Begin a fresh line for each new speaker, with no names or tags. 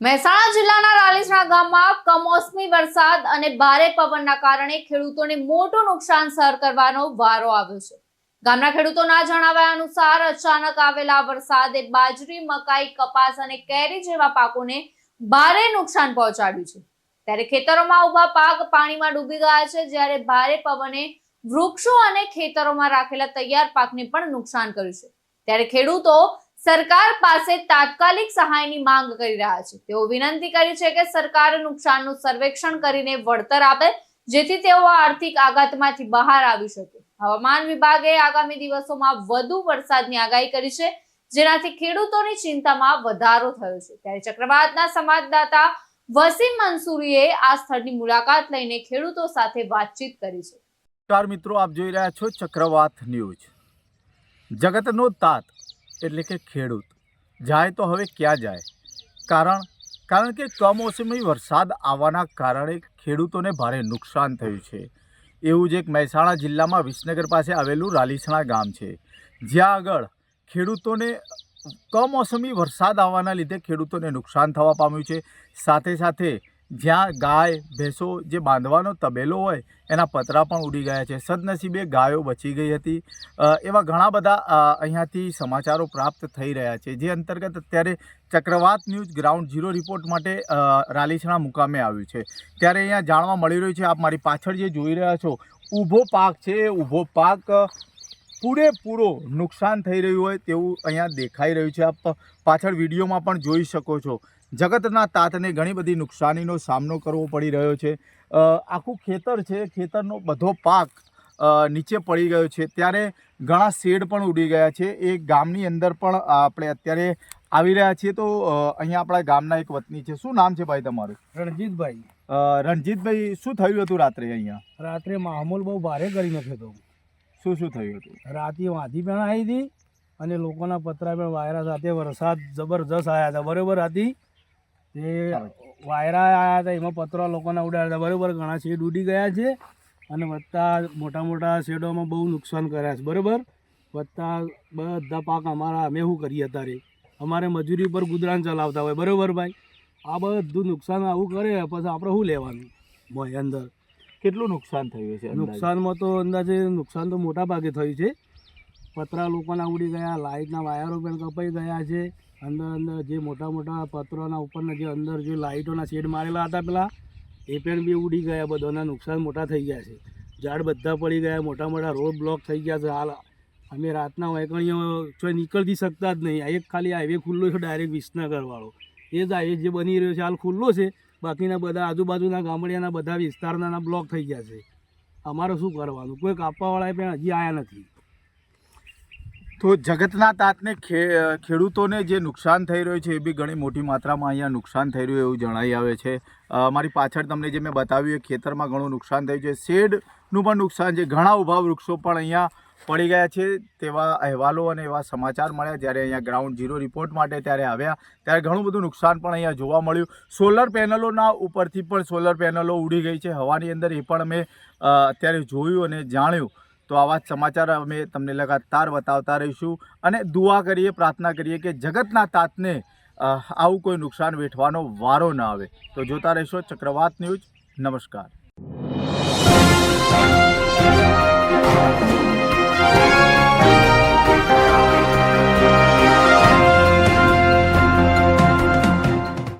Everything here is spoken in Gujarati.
મહેસાણા જિલ્લાના રાલીસણા ગામમાં કમોસમી વરસાદ અને ભારે પવનના કારણે ખેડૂતોને મોટું નુકસાન સર કરવાનો વારો આવ્યો છે. ગામના ખેડૂતોના જણાવ્યા અનુસાર અચાનક આવેલા વરસાદે બાજરી, મકાઈ, કપાસ અને કેરી જેવા પાકોને ભારે નુકસાન પહોંચાડ્યું છે. ત્યારે ખેતરોમાં ઊભા પાક પાણીમાં ડૂબી ગયા છે, જ્યારે ભારે પવને વૃક્ષો અને ખેતરોમાં રાખેલા તૈયાર પાકને પણ નુકસાન કર્યું છે. ત્યારે ખેડૂતો સરકાર પાસે તાત્કાલિક સહાયની માંગ કરી રહ્યા છે. તેઓ વિનંતી કરી છે કે સરકાર નુકસાનનું સર્વેક્ષણ કરીને વળતર આપે, જેથી તેઓ આર્થિક આઘાતમાંથી બહાર આવી શકે. હવામાન વિભાગે આગામી દિવસોમાં વધુ વરસાદની આગાહી કરી છે, જેનાથી ખેડૂતોની ચિંતામાં વધારો થયો છે. ત્યારે ચક્રવાતના સંવાદદાતા વસીમ મંસૂરીએ આ સ્થળની મુલાકાત લઈને ખેડૂતો સાથે વાતચીત કરી છે.
મિત્રો, આપ જોઈ રહ્યા છો ચક્રવાત ન્યૂઝ. જગતનો તાત એટલે કે ખેડૂત. જાય તો હવે ક્યાં જાય? કારણ કારણ કે કમોસમી વરસાદ આવવાના કારણે ખેડૂતોને ભારે નુકસાન થયું છે. એવું જ એક મહેસાણા જિલ્લામાં વિસનગર પાસે આવેલું રાલીસણા ગામ છે. જ્યાં આગળ ખેડૂતોને કમોસમી વરસાદ આવવાના લીધે ખેડૂતોને નુકસાન થવા પામ્યું છે. સાથે સાથે જ્યાં ગાય, ભેંસો જે બાંધવાનો તબેલો હોય, એના પતરા પણ ઉડી ગયા છે. સદનસીબે ગાયો બચી ગઈ હતી. એવા ઘણા બધા અહીંયાથી સમાચારો પ્રાપ્ત થઈ રહ્યા છે. જે અંતર્ગત અત્યારે ચક્રવાત ન્યૂઝ ગ્રાઉન્ડ ઝીરો રિપોર્ટ માટે રાલીસણા મુકામે આવ્યું છે. ત્યારે અહીંયા જાણવા મળી રહ્યું છે, આપ મારી પાછળ જે જોઈ રહ્યા છો, ઊભો પાક છે. એ ઊભો પાક પૂરેપૂરો નુકસાન થઈ રહ્યું હોય તેવું અહીંયા દેખાઈ રહ્યું છે. આપ પાછળ વિડીયોમાં પણ જોઈ શકો છો. જગતના તાતને ઘણી બધી નુકસાનીનો સામનો કરવો પડી રહ્યો છે. આખું ખેતર છે ખેતરનો બધો પાક નીચે પડી ગયો છે. ત્યારે ઘણા શેડ પણ ઉડી ગયા છે. એ ગામની અંદર પણ આપણે અત્યારે આવી રહ્યા છીએ. તો અહીંયા આપણા ગામના એક વતની છે. શું નામ છે ભાઈ તમારું?
રણજીતભાઈ.
રણજીતભાઈ શું થયું હતું રાત્રે અહીંયા?
રાત્રે માહોલ બહુ ભારે કરી નાખ્યો હતો.
શું શું થયું હતું?
રાતે વાંધી પણ આવી હતી અને લોકોના પતરા પણ વાયરા સાથે વરસાદ જબરજસ્ત આવ્યા હતા. બરોબર હતી. તે વાયરા આવ્યા હતા એમાં પતરા લોકોના ઉડાડ્યા હતા. બરોબર ઘણા શેડ ઉડી ગયા છે અને વત્તા મોટા મોટા શેડોમાં બહુ નુકસાન કર્યા છે. બરાબર? વત્તા બધા પાક અમારા અમે શું કરીએ અત્યારે? અમારે મજૂરી પર ગુજરાન ચલાવતા હોય. બરાબર ભાઈ? આ બધું નુકસાન આવું કરે પછી આપણે શું લેવાનું? ભાઈ અંદર.
કેટલું નુકસાન થયું છે
નુકસાનમાં તો અંદાજે નુકસાન તો મોટા ભાગે થયું છે. પતરા લોકોના ઉડી ગયા લાઇટના વાયરો પણ કપાઈ ગયા છે. અંદર અંદર જે મોટા મોટા પત્રોના ઉપરના જે અંદર જે લાઇટોના શેડ મારેલા હતા પેલા, એ પણ બી ઉડી ગયા બધાના નુકસાન મોટા થઈ ગયા છે. ઝાડ બધા પડી ગયા, મોટા મોટા રોડ બ્લોક થઈ ગયા છે. હાલ અમે રાતના વાયકણીઓ છો નીકળતી શકતા જ નહીં. આ એક ખાલી હાઈવે ખુલ્લો છે ડાયરેક્ટ વિસનગરવાળો. એ જ હાઈવે જે બની રહ્યો છે, હાલ ખુલ્લો છે. બાકીના બધા આજુબાજુના ગામડિયાના બધા વિસ્તારના બ્લોક થઈ ગયા છે. અમારે શું કરવાનું? કોઈ કાપવાવાળાએ પણ હજી આવ્યા નથી.
તો જગતના તાતને ખેડૂતોને જે નુકસાન થઈ રહ્યું છે એ બી ઘણી મોટી માત્રામાં અહીંયા નુકસાન થઈ રહ્યું એવું જણાઈ આવે છે. મારી પાછળ તમને જે મેં બતાવ્યું એ ખેતરમાં ઘણું નુકસાન થયું છે. શેડનું પણ નુકસાન છે. ઘણા ઊભા વૃક્ષો પણ અહીંયા પડી ગયા છે. તેવા અહેવાલો અને એવા સમાચાર મળ્યા જ્યારે અહીંયા ગ્રાઉન્ડ ઝીરો રિપોર્ટ માટે ત્યારે આવ્યા. ત્યારે ઘણું બધું નુકસાન પણ અહીંયા જોવા મળ્યું. સોલર પેનલોના ઉપરથી પણ સોલર પેનલો ઉડી ગઈ છે. હવાની અંદર એ પણ અમે અત્યારે જોયું અને જાણ્યું. તો આવા સમાચાર અમે તમને લગાતાર બતાવતા રહીશું અને દુઆ કરીએ, પ્રાર્થના કરીએ કે જગતના તાતને આવું કોઈ નુકસાન વેઠવાનો વારો ન આવે. તો જોતા રહેશો ચક્રવાત ન્યૂઝ. નમસ્કાર.